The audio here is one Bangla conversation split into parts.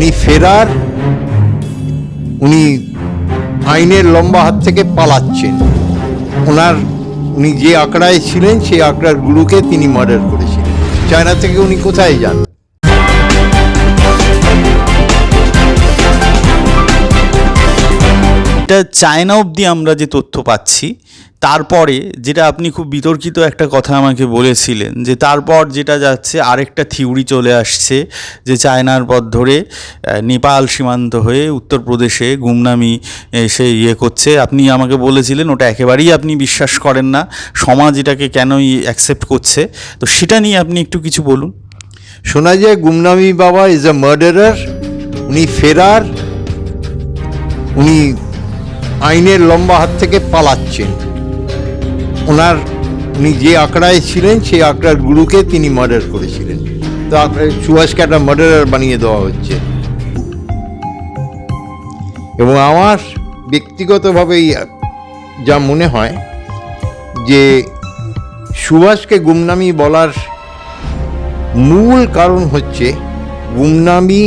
উনি ফেরার, উনি আইনের লম্বা হাত থেকে পালাচ্ছেন। ওনার, উনি যে আঁকড়ায় ছিলেন, সেই আঁকড়ার গুরুকে তিনি মার্ডার করেছিলেন চায়না থেকে উনি কোথায় যান? এটা চায়না অবধি আমরা যে তথ্য পাচ্ছি তারপরে যেটা আপনি খুব বিতর্কিত একটা কথা আমাকে বলেছিলেন, যে তারপর যেটা যাচ্ছে, আরেকটা থিওরি চলে আসছে, যে চায়নার পথ ধরে নেপাল সীমান্ত হয়ে উত্তরপ্রদেশে গুমনামি এসে ইয়ে করছে। আপনি আমাকে বলেছিলেন, ওটা একেবারেই আপনি বিশ্বাস করেন না, সমাজ এটাকে কেনই অ্যাকসেপ্ট করছে। তো সেটা নিয়ে আপনি একটু কিছু বলুন। শোনা যায়, গুমনামি বাবা ইজ এ মার্ডারার উনি ফেরার, উনি আইনের লম্বা হাত থেকে পালাচ্ছেন। ওনার উনি যে আঁকড়ায় ছিলেন, সেই আঁকড়ার গুরুকে তিনি মার্ডার করেছিলেন। তো সুভাষকে একটা মার্ডারার বানিয়ে দেওয়া হচ্ছে। এবং আমার ব্যক্তিগতভাবেই যা মনে হয়, যে সুভাষকে গুমনামি বলার মূল কারণ হচ্ছে, গুমনামি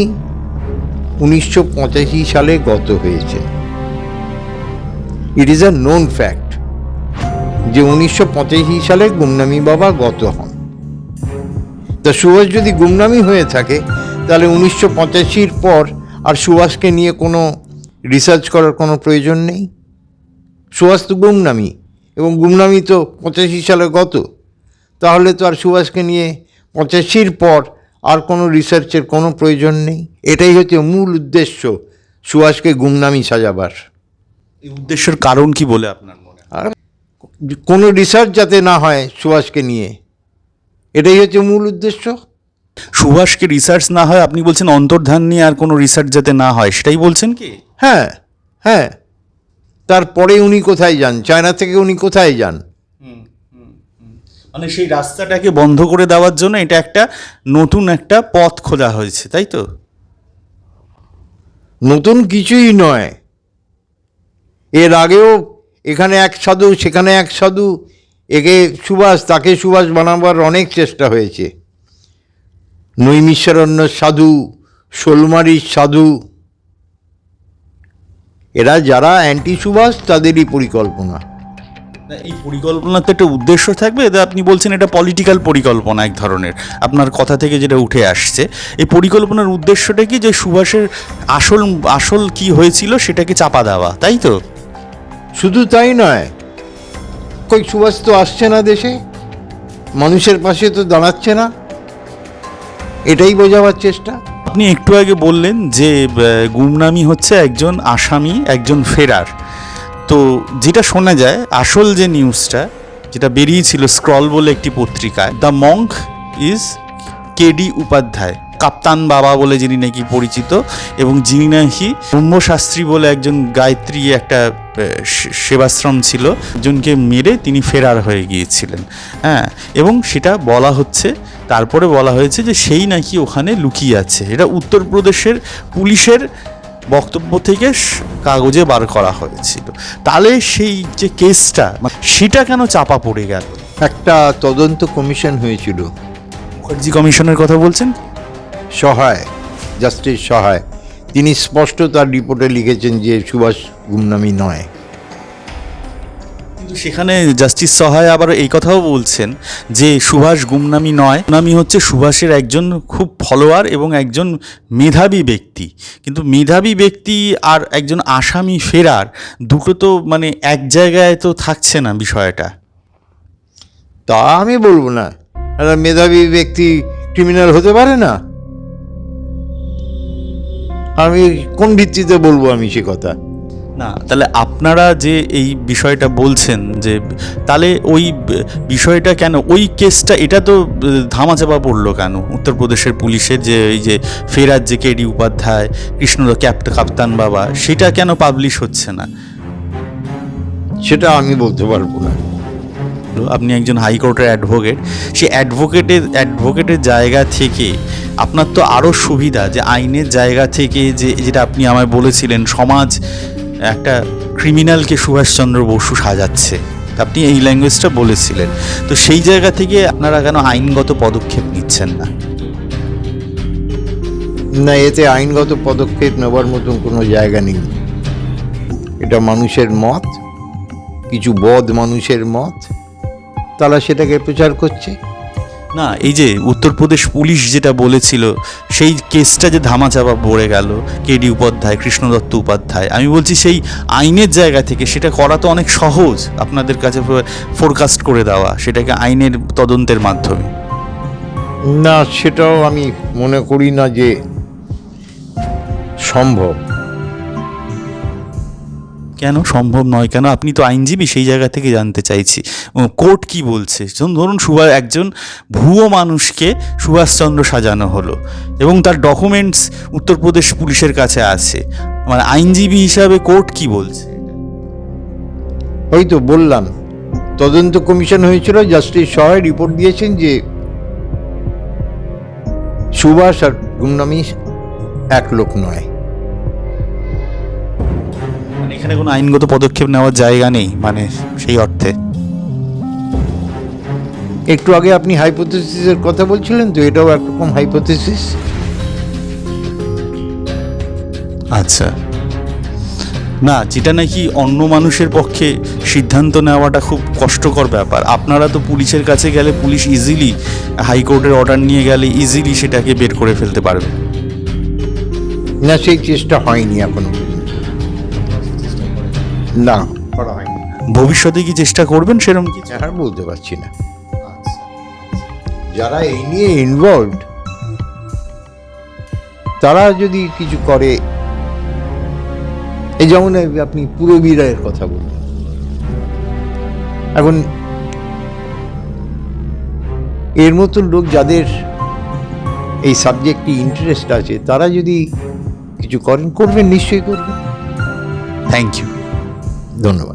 উনিশশো পঁচাশি সালে গত হয়েছে। It is a known fact যে উনিশশো পঁচাশি সালে গুমনামি বাবা গত হন। তা সুভাষ যদি গুমনামি হয়ে থাকে, তাহলে উনিশশো পঁচাশির পর আর সুভাষকে নিয়ে কোনো রিসার্চ করার কোনো প্রয়োজন নেই? সুভাষ তো গুমনামি, এবং গুমনামি তো পঁচাশি সালে গত। তাহলে তো আর সুভাষকে নিয়ে পঁচাশির পর আর কোনো রিসার্চের কোনো প্রয়োজন নেই? এটাই হচ্ছে মূল উদ্দেশ্য সুভাষকে গুমনামি সাজাবার। এই উদ্দেশ্যের কারণ কি বলে আপনার? কোনো রিসার্চ যাতে না হয় সুভাষকে নিয়ে। এটাই হচ্ছে মূল উদ্দেশ্য। সুভাষকে রিসার্চ না হয় আপনি বলছেন অন্তর্ধান নিয়ে আর কোনো রিসার্চ যাতে না হয় সেটাই বলছেন কি? হ্যাঁ হ্যাঁ। তারপরে উনি কোথায় যান? চায়না থেকে উনি কোথায় যান? মানে সেই রাস্তাটাকে বন্ধ করে দেওয়ার জন্য এটা একটা নতুন একটা পথ খোলা হয়েছে তাই তো? নতুন কিছুই নয়। এর আগেও এখানে এক সাধু, সেখানে এক সাধু। একে সুভাষ, তাকে সুভাষ বানাবার অনেক চেষ্টা হয়েছে। নৈমিষারণ্য সাধু শোলমারির সাধু। এরা যারা অ্যান্টি সুভাষ তাদেরই পরিকল্পনা। এই পরিকল্পনাতে একটা উদ্দেশ্য থাকবে? এটা আপনি বলছেন এটা পলিটিক্যাল পরিকল্পনা এক ধরনের। আপনার কথা থেকে যেটা উঠে আসছে, এই পরিকল্পনার উদ্দেশ্যটা কি? যে সুভাষের আসল আসল কি হয়েছিল সেটাকে চাপা দেওয়া, তাই তো? শুধু তাই নয়, কই সুভাষ তো আসছে না দেশে? মানুষের পাশে তো দাঁড়াচ্ছে না। এটাই বোঝাবার চেষ্টা। আপনি একটু আগে বললেন যে গুমনামি হচ্ছে একজন আসামি, একজন ফেরার। তো যেটা শোনা যায়, আসল যে নিউজটা, যেটা বেরিয়েছিল স্ক্রল বলে একটি পত্রিকায়, the monk is K D Upadhyay. কাপ্তান বাবা বলে যিনি নাকি পরিচিত এবং যিনি নাকি ব্রহ্মশাস্ত্রী বলে একজন গায়ত্রী একটা সেবাশ্রম ছিল একজনকে মেরে তিনি ফেরার হয়ে গিয়েছিলেন। হ্যাঁ এবং সেটা বলা হচ্ছে তারপরে বলা হয়েছে যে সেই নাকি ওখানে লুকিয়ে আছে। এটা উত্তরপ্রদেশের পুলিশের বক্তব্য থেকে কাগজে বার করা হয়েছিল। তাহলে সেই যে কেসটা সেটা কেন চাপা পড়ে গেল? একটা তদন্ত কমিশন হয়েছিল। মুখার্জি কমিশনের কথা বলছেন? সহায় জাস্টিস সহায়। তিনি স্পষ্ট তার রিপোর্টে লিখেছেন যে সুভাষ গুমনামি নয়। কিন্তু সেখানে জাস্টিস সহায় আবার এই কথাও বলছেন যে সুভাষ গুমনামি নয়। গুমনামি হচ্ছে সুভাষের একজন খুব ফলোয়ার এবং একজন মেধাবী ব্যক্তি। কিন্তু মেধাবী ব্যক্তি আর একজন আসামি ফেরার দুটো তো মানে এক জায়গায় তো থাকছে না বিষয়টা। তা আমি বলব না। মেধাবী ব্যক্তি ক্রিমিনাল হতে পারে না। আমি কোন ভিত্তিতে বলব আমি সে কথা? না তাহলে আপনারা যে এই বিষয়টা বলছেন যে তাহলে ওই বিষয়টা কেন ওই কেসটা এটা তো ধামাচাপা পড়ল কেন? উত্তরপ্রদেশের পুলিশের যে এই যে ফেরাজ যে কেডি উপাধ্যায় কৃষ্ণ ক্যাপ্ট কাপ্তান বাবা সেটা কেন পাবলিশ হচ্ছে না? সেটা আমি বলতে পারব না। আপনি একজন হাইকোর্টের অ্যাডভোকেট সেই অ্যাডভোকেটের অ্যাডভোকেটের জায়গা থেকে আপনার তো আরও সুবিধা যে আইনের জায়গা থেকে যে, যেটা আপনি আমায় বলেছিলেন, সমাজ একটা ক্রিমিনালকে সুভাষচন্দ্র বসু সাজাচ্ছে। আপনি এই ল্যাঙ্গুয়েজটা বলেছিলেন। তো সেই জায়গা থেকে আপনারা কেন আইনগত পদক্ষেপ নিচ্ছেন না? না, এতে আইনগত পদক্ষেপ নেবার মতন কোনো জায়গা নেই। এটা মানুষের মত, কিছু বদ মানুষের মত তারা সেটাকে প্রচার করছে। না এই যে উত্তরপ্রদেশ পুলিশ যেটা বলেছিল সেই কেসটা যে ধামাচাপা পড়ে গেল কেডি উপাধ্যায় কৃষ্ণ দত্ত উপাধ্যায় আমি বলছি সেই আইনের জায়গা থেকে সেটা করা তো অনেক সহজ আপনাদের কাছে ফোরকাস্ট করে দেওয়া সেটাকে আইনের তদন্তের মাধ্যমে। না সেটাও আমি মনে করি না যে সম্ভব। কেন? সম্ভব নয় কেন? আপনি তো আইনজীবী, সেই জায়গা থেকে জানতে চাইছি। কোর্ট কি বলছে? ধরুন সুভাষ, একজন ভুয়ো মানুষকে সুভাষচন্দ্র সাজানো হলো এবং তার ডকুমেন্টস উত্তরপ্রদেশ পুলিশের কাছে আছে। মানে আইনজীবী হিসাবে কোর্ট কি বলছে? ওই তো বললাম, তদন্ত কমিশন হয়েছিল, জাস্টিস সহায় রিপোর্ট দিয়েছেন যে সুভাষ আর গুমনামি এক লোক নয়। এখানে কোনো আইনগত পদক্ষেপ নেওয়ার জায়গা নেই মানে সেই অর্থে। একটু আগে আপনি হাইপোথেসিসের কথা বলছিলেন তো এটাও একরকম হাইপোথেসিস। আচ্ছা। না যেটা নাকি অন্য মানুষের পক্ষে সিদ্ধান্ত নেওয়াটা খুব কষ্টকর ব্যাপার। আপনারা তো পুলিশের কাছে গেলে পুলিশ ইজিলি হাইকোর্টের অর্ডার নিয়ে গেলে ইজিলি সেটাকে বের করে ফেলতে পারবে। না সেই চেষ্টা হয়নি এখনও। না। করা হয়নি ভবিষ্যতে কি চেষ্টা করবেন সেরকম কিছু? আর বলতে পারছি না। যারা এই নিয়ে ইনভলভড তারা যদি কিছু করে এই যেমন আপনি পুরবীরের কথা বললেন। এখন এর মতন লোক যাদের এই সাবজেক্টে ইন্টারেস্ট আছে তারা যদি কিছু করেন করবেন নিশ্চয়ই করবেন। থ্যাংক ইউ ধন্যবাদ